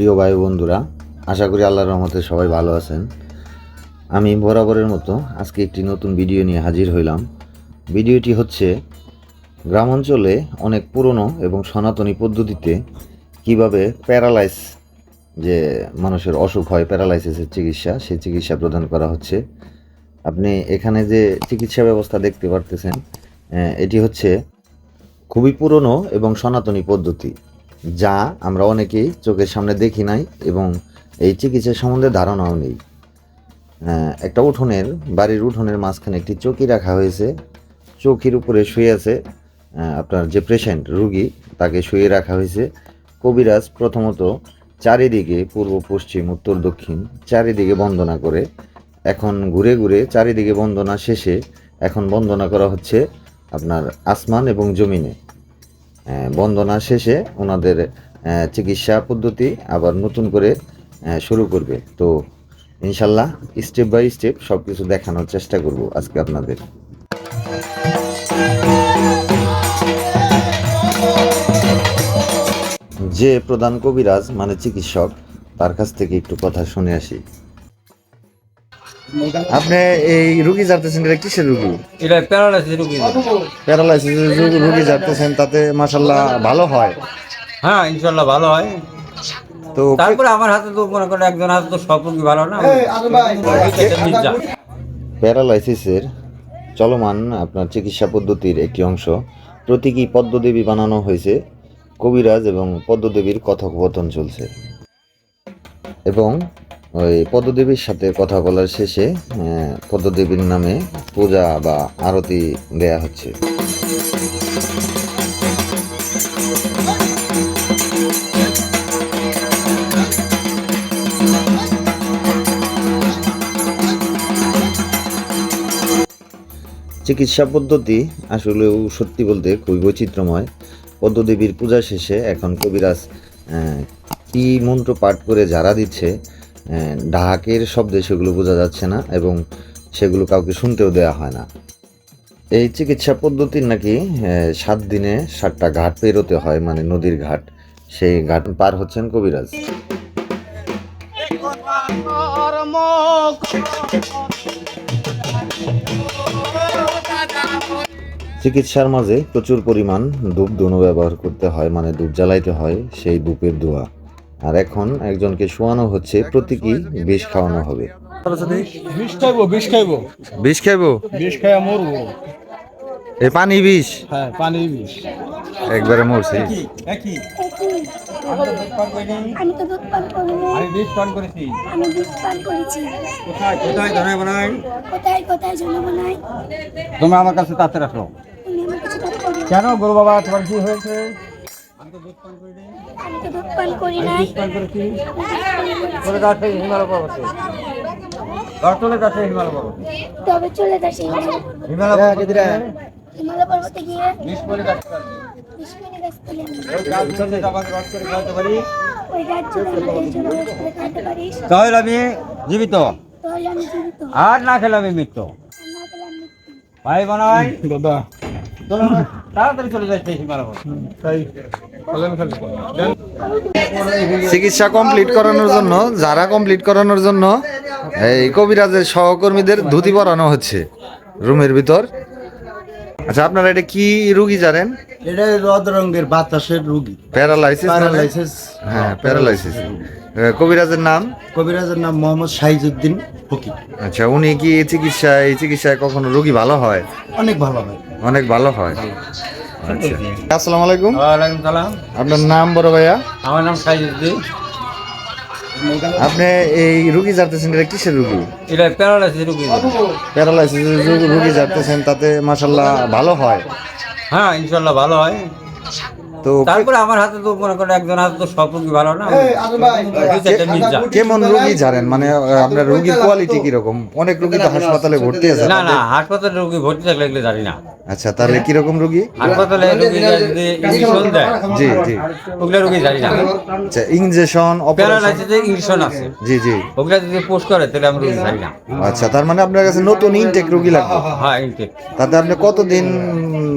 প্রিয় ভাই বন্ধুরা, আশা করি আল্লাহর রহমতে সবাই ভালো আছেন। আমি বরাবরের মতো আজকে একটি নতুন ভিডিও নিয়ে হাজির হইলাম। ভিডিওটি হচ্ছে গ্রাম অঞ্চলে অনেক পুরনো এবং সনাতনী পদ্ধতিতে কীভাবে প্যারালাইস যে মানুষের অসুখ হয়, প্যারালাইসিসের চিকিৎসা, সেই চিকিৎসা প্রদান করা হচ্ছে। আপনি এখানে যে চিকিৎসা ব্যবস্থা দেখতে পারতেছেন এটি হচ্ছে খুবই পুরনো এবং সনাতনী পদ্ধতি। যা আমরা অনেকেই চোখের সামনে দেখি নাই এবং এই চিকিৎসা সম্বন্ধে ধারণাও নেই। একটা উঠোনের, বাড়ির উঠোনের মাঝখানে একটি চৌকি রাখা হয়েছে। চৌকির উপরে শুয়ে আছে আপনার যে পেশেন্ট রুগী, তাকে শুয়ে রাখা হয়েছে। কবিরাজ প্রথমত চারিদিকে পূর্ব, পশ্চিম, উত্তর, দক্ষিণ চারিদিকে বন্দনা করে। এখন ঘুরে ঘুরে চারিদিকে বন্দনা শেষে এখন বন্দনা করা হচ্ছে আপনার আসমান এবং জমিনে। বন্দনা শেষে ওনাদের চিকিৎসা পদ্ধতি আবার নতুন করে শুরু করবে। তো ইনশাল্লাহ স্টেপ বাই স্টেপ সব কিছু দেখানোর চেষ্টা করব আজকে আপনাদের। যে প্রধান কবিরাজ মানে চিকিৎসক, তার কাছ থেকে একটু কথা শুনে আসি। আপনি এই রুগী জানতেছেন এটা কিসের রুগী? এটা প্যারালাইসিস রোগী। প্যারালাইসিস রুগী জানতেছেন তাতে মাসাল্লাহ ভালো হয়? হ্যাঁ ইনশাল্লাহ ভালো হয়। তো তারপরে আমার হাতে তো মনে করেন একজন হাতে তো সব রোগী ভালো না। প্যারালাইসিসের চলমান আপনার চিকিৎসা পদ্ধতির একটি অংশ। প্রতীকী পদ্মদেবী বানানো হয়েছে। কবিরাজ এবং পদ্মদেবীর কথোপকথন চলছে। এবং ওই পদ্মদেবীর সাথে কথা বলার শেষে পদ্মদেবীর নামে পূজা বা আরতি দেয়া হচ্ছে। চিকিৎসা পদ্ধতি আসলেও সত্যি বলতে খুবই বৈচিত্র্যময়। পদ্মদেবীর পূজা শেষে এখন কবিরাজ কি মন্ত্র পাঠ করে যারা দিচ্ছে ঢাকের শব্দে সেগুলো বোঝা যাচ্ছে না এবং সেগুলো কাউকে শুনতেও দেওয়া হয় না। এই চিকিৎসা পদ্ধতির নাকি আহ, সাত দিনে সাতটা ঘাট পেরোতে হয় মানে নদীর ঘাট। সেই ঘাট পার হচ্ছেন কবিরাজ। চিকিৎসার মাঝে প্রচুর পরিমাণ ধূপ ধুনো ব্যবহার করতে হয় মানে ধূপ জ্বালাইতে হয় সেই ধূপের ধোয়া আর এখন একজনকে শোয়ানো হচ্ছে প্রতীকী বিষ খাওয়ানো হবে। বিষ খাইবো বিষ খাইবো। বিষ খাইবো? বিষ খাইয়া মরবো। এ পানি বিষ? হ্যাঁ পানির বিষ। একবারে মরছি। একই আমি তো দুধ পান করিনি আমি বিষ পান করেছি। আমি দুধ পান করেছি। কোথায় কোথায় ধরে বানাই? কোথায় কোথায় জন্য বানাই? তুমি আমার কাছে তাতে রাখো। কেন গুরু বাবা তোমার কি হয়েছে? আমি তো দুধ পান করি নাই। চলে যাচ্ছে হিমালয় পর্বতে। ঘর চলে যাচ্ছে হিমালয় পর্বতে। তবে চলে যাচ্ছি হিমালয় পর্বতে। হিমালয় পর্বতে গিয়ে বিষ করে কাটতে পারবি বিষ্ণু গাছ তুলে গাছ থেকে আমাকে রস করে খাওয়াতে পারি। ওই গাছ যদি আমাদের জন্য রোজ করে খাইতে পারিস তাহলে আমি জীবিত। তাহলে আমি জীবিত। আর না খেলে আমি মৃত্যু। আর না গেলে আমি মৃত্যু। ভাই বানাই দাদা। চিকিৎসা কমপ্লিট করানোর জন্য যারা কমপ্লিট করানোর জন্য এই কবিরাজের সহকর্মীদের ধুতি পরানো হচ্ছে রুমের ভিতর। আচ্ছা আপনারা এটা কি রুগী জানেন? এটা রদ রঙের বাতাসের রুগী। প্যারালাইসিস প্যারালাইসিস হ্যাঁ প্যারালাইসিস কবিরাজের নাম? কবিরাজের নাম মোহাম্মদ শাহিজুদ্দিন ফকির। আচ্ছা উনি কি এই চিকিৎসা এই চিকিৎসায় কখনো রোগী ভালো হয়? অনেক ভালো হয়। অনেক ভালো হয়। আচ্ছা। আসসালামু আলাইকুম। ওয়ালাইকুম সালাম। আপনার নাম বড় ভাইয়া? আমার নাম সাইজুদ্দিন আপনি এই রুগী যাচ্ছেন এটা কিসের রুগী? এটা প্যারালাইসিস রুগী। প্যারালাইসিস রুগী যাচ্ছেন তাতে মাশাল্লাহ ভালো হয়। হ্যাঁ ইনশাল্লাহ ভালো হয়। তো তারপরে আমার হাতে তো মনে করেন একজন হাতে তো সব রোগী ভালো না? চারটে মির্জা। কেমন রুগী জানেন? মানে আপনার রুগীর কোয়ালিটি কীরকম? অনেক রুগী তো হাসপাতালে ভর্তি আছে না না হাসপাতালে রোগী ভর্তি থাকলে এগুলো জানি না। আচ্ছা তাহলে কীরকম রুগী? হাসপাতালে রোগী যদি ইঞ্জেকশন দেয় জি জি। ওগুলো রোগী জানি না। আচ্ছা ইনজেকশন অপারেশন প্যারালাইসিসে ইঞ্জেকশন আছে। জি জি। ওগুলা যদি পোস্ট করে তাহলে আমি রোগী জানি না। আচ্ছা তার মানে আপনার কাছে নতুন ইনটেক রুগী লাগবে? হ্যাঁ ইনটেক তাতে আপনি কতদিন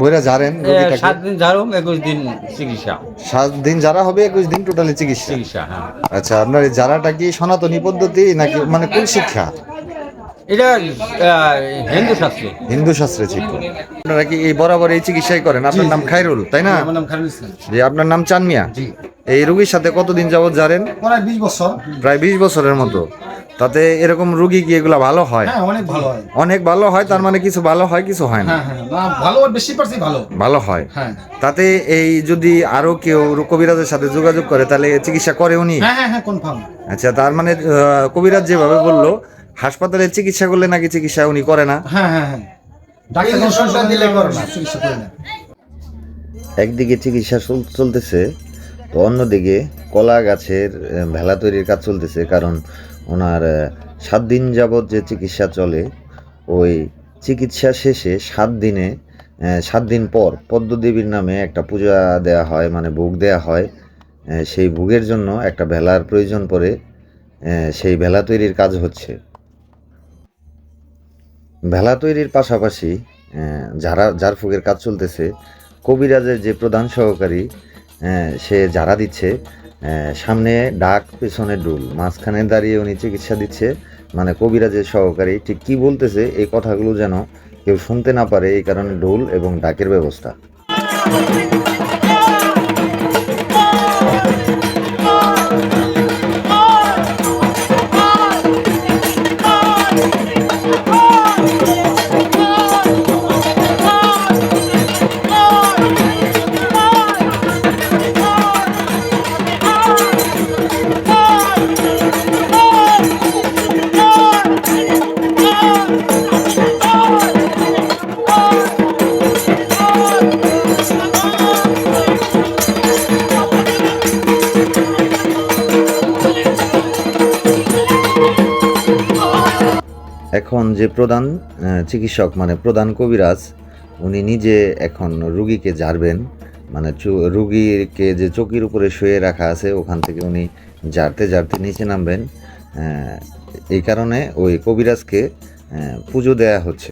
ভরে জানেন রুগীটাকে? সাত দিন ঝাড়ুম একুশ দিন চিকিৎসা। সাত দিন যারা হবে একুশ দিন টোটালি চিকিৎসা। চিকিৎসা হ্যাঁ। আচ্ছা আপনার এই যারাটা কি সনাতনী পদ্ধতি নাকি মানে কোন শিক্ষা? এটা হিন্দু শাস্ত্রে। হিন্দু শাস্ত্রে শিক্ষা আপনারা কি এই বরাবর এই চিকিৎসাই করেন? আপনার নাম খাইরুল তাই না? আমার নাম খালিদ ইসলাম। যে আপনার নাম চানমিয়া? এই রুগীর সাথে কতদিন যাবত জানেন? প্রায় বিশ বছর। প্রায় বিশ বছরের মতো। তাতে এরকম রুগী কি এগুলা ভালো হয়? হ্যাঁ অনেক ভালো হয়। অনেক ভালো হয় তার মানে কিছু ভালো হয় কিছু হয় না। হ্যাঁ হ্যাঁ ভালো বেশি পারছি ভালো। ভালো হয়। হ্যাঁ। তাতে এই যদি আরও কেউ কবিরাজের সাথে যোগাযোগ করে তাহলে চিকিৎসা করে উনি? হ্যাঁ হ্যাঁ হ্যাঁ কনফার্ম আচ্ছা তার মানে কবিরাজ যেভাবে বলল হাসপাতালে চিকিৎসা করলে নাকি চিকিৎসা উনি করে না? হ্যাঁ হ্যাঁ হ্যাঁ। ডাক্তার দিলে করে না চিকিৎসা করে না। একদিকে চিকিৎসা চল- চলতেছে তো অন্যদিকে কলা গাছের ভেলা তৈরির কাজ চলতেছে কারণ ওনার সাত দিন যাবৎ যে চিকিৎসা চলে, ওই চিকিৎসা শেষে সাত দিনে সাত দিন পর পদ্মদেবীর নামে একটা পূজা দেয়া হয় মানে ভোগ দেয়া হয়। সেই ভোগের জন্য একটা ভেলার প্রয়োজন পড়ে সেই ভেলা তৈরির কাজ হচ্ছে। ভেলা তৈরির পাশাপাশি যারা, যার ফুগের কাজ চলতেছে, কবিরাজের যে প্রধান সহকারী সে যারা দিচ্ছে সামনে ডাক, পেছনে ডুল। মাঝখানে দাঁড়িয়ে উনি চিকিৎসা দিচ্ছে। মানে কবিরাজের সহকারী, ঠিক কি বলতেছে এই কথাগুলো যেন কেউ শুনতে না পারে, এই কারণে ডোল এবং ডাকের ব্যবস্থা। প্রধান চিকিৎসক মানে প্রধান কবিরাজ, উনি নিজে এখন রুগীকে জারবেন মানে রুগীকে যে চকির উপরে শুয়ে রাখা আছে, ওখান থেকে উনি জারতে জারতে নিচে নামবেন। এই কারণে ওই কবিরাজকে পুজো দেয়া হচ্ছে।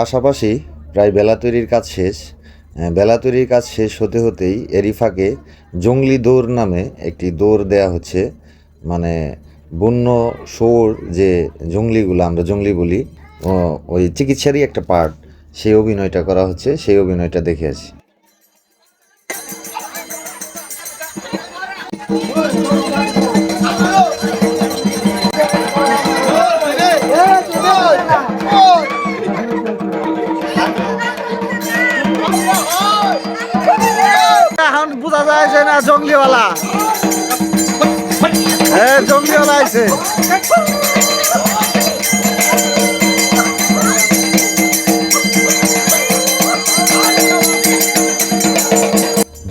পাশাপাশি প্রায় বেলা তৈরির কাজ শেষ। বেলা তৈরির কাজ শেষ হতে হতেই এরিফাকে ফাঁকে জঙ্গলি দৌড় নামে একটি দৌড় দেয়া হচ্ছে। মানে বন্য শোর যে জঙ্গলিগুলো, আমরা জঙ্গলি বলি ওই চিকিৎসারই একটা পার্ট সেই অভিনয়টা করা হচ্ছে, সেই অভিনয়টা দেখে আসি।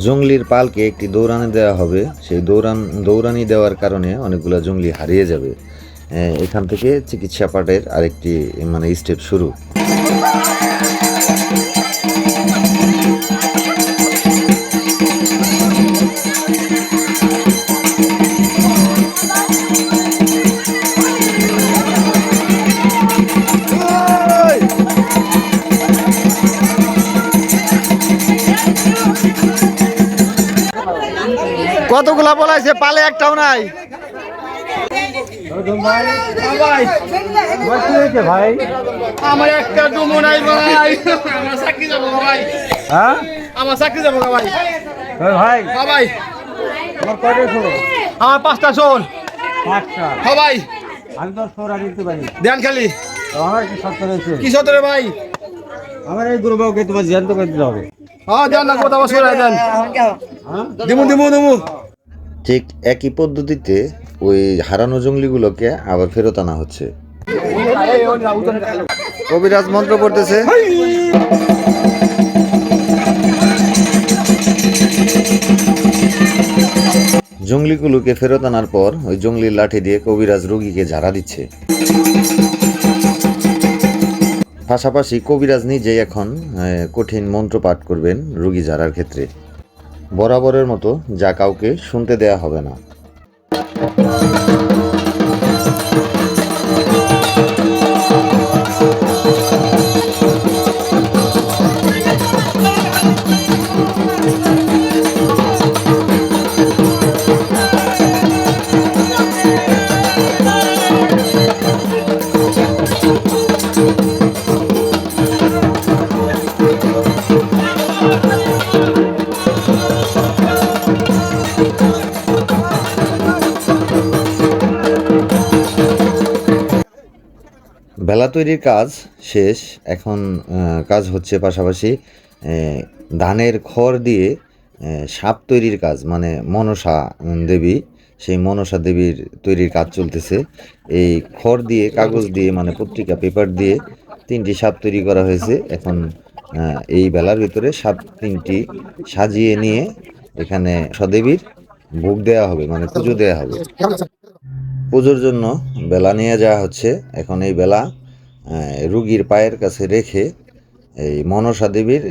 জঙ্গলির পালকে একটি দৌড়ানি দেওয়া হবে। সেই দৌড়ান দৌড়ানি দেওয়ার কারণে অনেকগুলো জঙ্গলি হারিয়ে যাবে। এখান থেকে চিকিৎসা পাঠের আরেকটি মানে স্টেপ শুরু। যতগুলা বলাইছে পালে একটাও নাই। ভাই কি আমার একটা ডুমো নাই ভাই। আমার চাকরি যাব ভাই। হ্যাঁ? আমার চাকরি যাব ভাই। ভাই। হ্যাঁ ভাই। আমার কয়টা শোনো আমার পাঁচটা শোন। পাঁচটা। হ্যাঁ ভাই। আমি তো সোরা দিতে পারি। দেন খালি। তো আমার কি সত্য রয়েছে? কি সতরে ভাই? আমার এই গুরুবাবুকে তোমার জ্যান্ত করে দিতে হবে। হ্যাঁ দেন না কোথাও সরে দেন। দিমু দিমু দিমু। ঠিক একই পদ্ধতিতে ওই হারানো জঙ্গলিগুলোকে আবার ফেরত আনা হচ্ছে। কবিরাজ মন্ত্র পড়তেছে। জঙ্গলিগুলোকে ফেরত আনার পর ওই জঙ্গলির লাঠি দিয়ে কবিরাজ রোগীকে ঝাড়া দিচ্ছে। পাশাপাশি কবিরাজ নিজেই এখন কঠিন মন্ত্র পাঠ করবেন রোগী ঝাড়ার ক্ষেত্রে। বরাবরের মতো যা কাউকে শুনতে দেয়া হবে না। বেলা তৈরির কাজ শেষ। এখন কাজ হচ্ছে পাশাপাশি ধানের খড় দিয়ে সাপ তৈরির কাজ মানে মনসা দেবী, সেই মনসা দেবীর তৈরির কাজ চলতেছে। এই খড় দিয়ে, কাগজ দিয়ে মানে পত্রিকা, পেপার দিয়ে তিনটি সাপ তৈরি করা হয়েছে। এখন এই বেলার ভিতরে সাপ তিনটি সাজিয়ে নিয়ে এখানে সদেবীর ভোগ দেওয়া হবে মানে পুজো দেওয়া হবে। পুজোর জন্য বেলা নিয়ে যাওয়া হচ্ছে। এখন এই বেলা রুগীর পায়ের কাছে রেখে এই মনসা দেবীর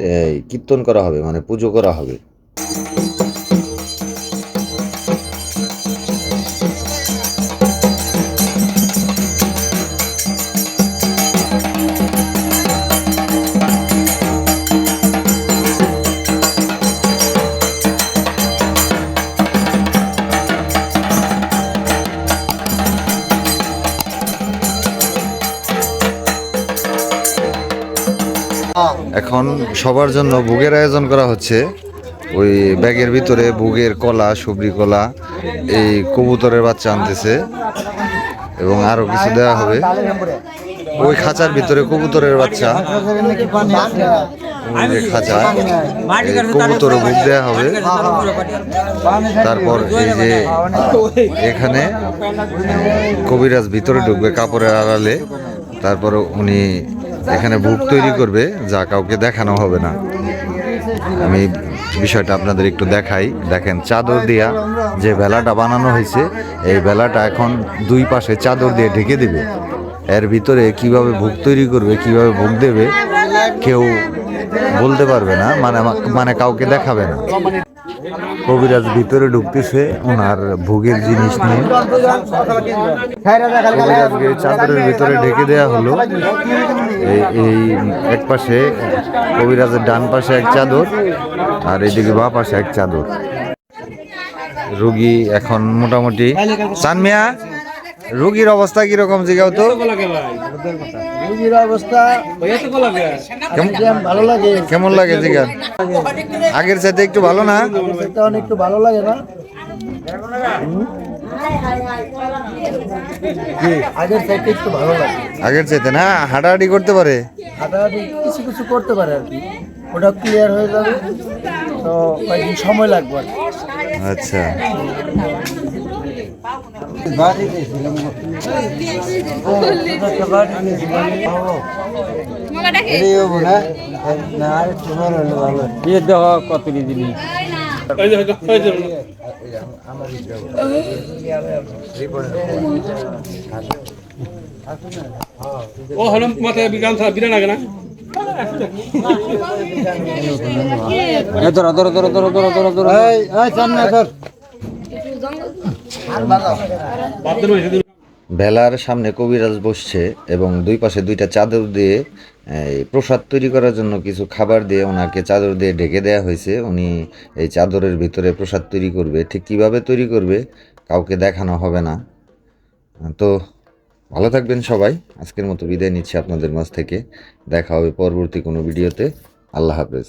কীর্তন করা হবে মানে পুজো করা হবে। এখন সবার জন্য ভোগের আয়োজন করা হচ্ছে। ওই ব্যাগের ভিতরে ভোগের কলা সবরি কলা, এই কবুতরের বাচ্চা আনতেছে এবং আরও কিছু দেওয়া হবে। ওই খাঁচার ভিতরে কবুতরের বাচ্চা খাঁচা কবুতর ভোগ দেওয়া হবে। তারপর এই যে এখানে কবিরাজ ভিতরে ঢুকবে কাপড়ের আড়ালে। তারপর উনি এখানে ভোগ তৈরি করবে যা কাউকে দেখানো হবে না। আমি বিষয়টা আপনাদের একটু দেখাই। দেখেন চাদর দিয়া যে বেলাটা বানানো হয়েছে এই বেলাটা এখন দুই পাশে চাদর দিয়ে ঢেকে দিবে। এর ভিতরে কীভাবে ভোগ তৈরি করবে কীভাবে ভোগ দেবে কেউ বলতে পারবে না মানে মানে কাউকে দেখাবে না। কবিরাজ ভিতরে ঢুকতেছে ওনার ভোগের জিনিস নিয়ে। কবিরাজকে চাদরের ভিতরে ঢেকে দেয়া হলো। এই এক পাশে কবিরাজের ডান পাশে এক চাদর আর এদিকে বা পাশে এক চাদর। রুগী এখন মোটামুটি সানমিয়া রুগীর অবস্থা কীরকম জিগাও তো? রুগীর অবস্থা ভালো লাগে। কেমন লাগে জিগান আগের চাইতে একটু ভালো না? এটা অনেক একটু ভালো লাগে না। আগের সাইডে একটু ভালো লাগে। আগের চাইতে না? হাঁটাহাঁটি করতে পারে? হাঁটাহাঁটি কিছু কিছু করতে পারে আর কি। ওটা ক্লিয়ার হয়ে যাবে। তো কয়েকদিন সময় লাগবে আচ্ছা। যে এই যে ও হলো মাথায় বিজ্ঞান বিরান আগে না ধরো ধরো ধরো ধরো ধরো ধরো ধরো সামনে ধর ভেলার সামনে কবিরাজ বসছে এবং দুই পাশে দুইটা চাদর দিয়ে, এই প্রসাদ তৈরি করার জন্য কিছু খাবার দিয়ে ওনাকে চাদর দিয়ে ঢেকে দেওয়া হয়েছে। উনি এই চাদরের ভিতরে প্রসাদ তৈরি করবে। ঠিক কীভাবে তৈরি করবে কাউকে দেখানো হবে না। তো ভালো থাকবেন সবাই। আজকের মতো বিদায় নিচ্ছি আপনাদের মাঝ থেকে। দেখা হবে পরবর্তী কোনো ভিডিওতে। আল্লাহ হাফেজ।